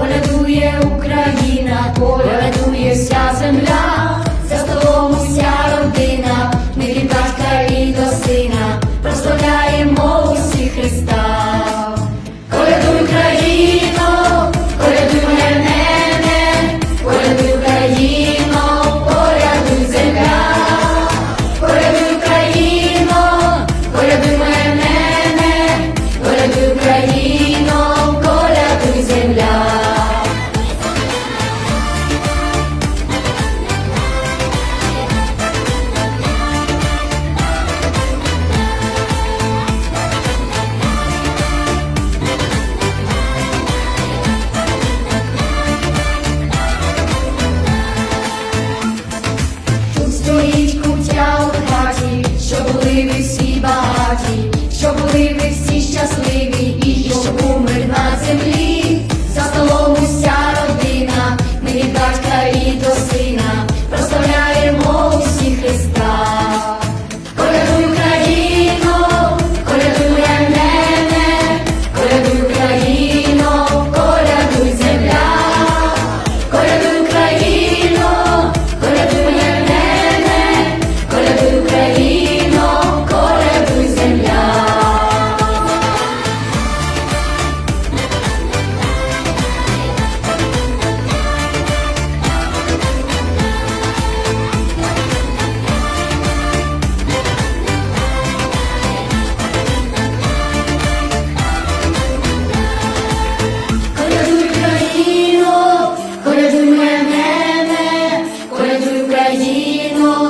Колядує Україна, поля. Що були ми всі щасливі і щоб був на землі. Divino